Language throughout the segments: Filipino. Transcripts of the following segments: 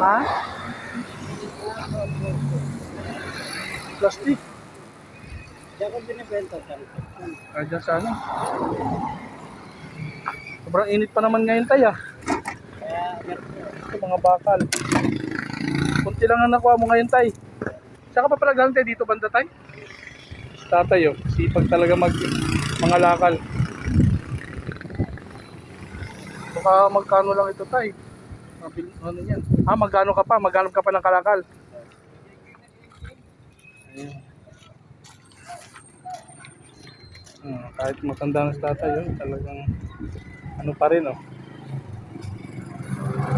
Ha? Plastic. Diyan ko binibenta Ay, dyan sa ano. Sobrang init pa naman ngayon tayo. ah. Kaya. Ito, mga bakal. Kunti lang ang nakuha mo ngayon, tay. Saan ka pa pala galing tayo dito, banda tay? Tatay, oh. Sipag talaga mag mga lakal. Baka magkano lang ito, tay? Ano yan? Ah, magkano ka pa? Magkano ka pa ng kalakal? Ayun. Hmm, kahit matanda na si tatay, oh, talagang ano pa rin, oh.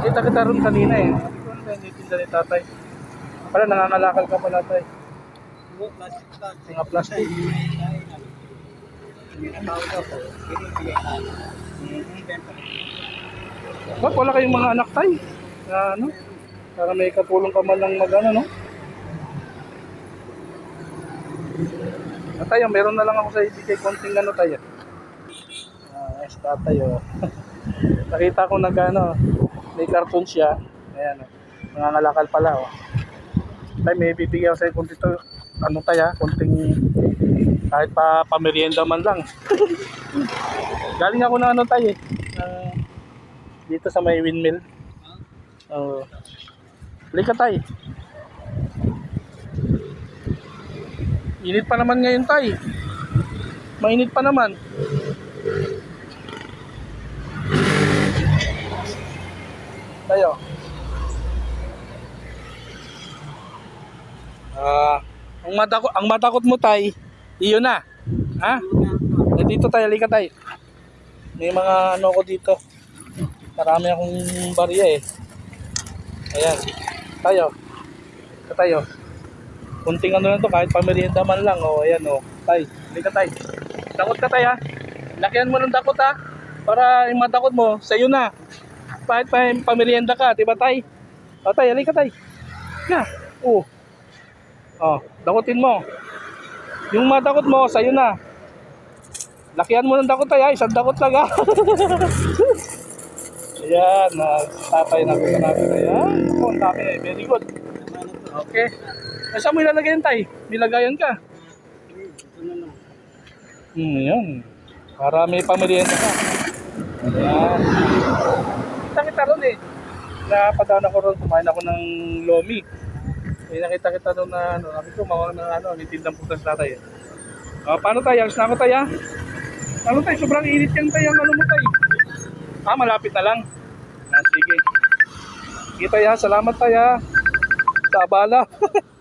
Kita kita ron kanina eh. Ano yung tinda ni tatay? Pala, nangangalakal ka pala tay. Buo, plastic. Mga plastic. Tawag ako. Binibigay ka. Binibenta. Ba't wala kayong mga anak tay? Na ano? Para may katulong ka man lang mag ano, no? Ah, tayo, meron na lang ako sa ibigay konting ano tayo. Ah, yes, tatay oh. Nakita ko nag ano, may cartoon siya. Ayan oh. Nangangalakal pala oh. Tay, may bibigay ako sa iyo konti to. Ano tayo, konting kahit pa pamerienda man lang. Galing ako na ano tayo eh. ah, dito sa may windmill. Oo. Halika tay. Init pa naman ngayon tay. Mainit pa naman. Tayo. Ah, ang matakot ang matakot mo tay, iyon na. Ha? Eh, dito tayo, halika tayo. May mga ano ko dito. Marami akong barya eh. Ayan. Tayo. Ito tayo. Kunting ano lang to, kahit pamerienda man lang. O, ayan o. Tay. Halika tay. Takot ka tay ha. Lakihan mo ng takot ha. Para yung matakot mo, sa'yo na. Kahit pa pamerienda ka, di ba tay? O tay, halika tay. Na. Oo. O, dakotin mo. Yung matakot mo, sa'yo na. Lakihan mo ng dakot tay ha. Isang dakot lang ha. Ayan, nagtatay na sa natin. Ayan, ang dami eh. Very good. Okay. Eh, saan mo ilalagay yan, tay? Nilagayan ka. Na. Hmm, yan. Para may pamerienda ka. Ayan. Kita kita ron eh. Napadaan ako ron, kumain ako ng lomi. Eh, nakita kita ron na, ano, sabi ko, mawag ng ano, nitindang putas na tayo. Ah, paano tayo? Alis na ako tayo. ah. Ano tayo? Sobrang init yan tayo. Ano mo tayo? Ah, malapit na lang. Ah, sige. Tayo. ha. Salamat tayo. ha. Sa abala.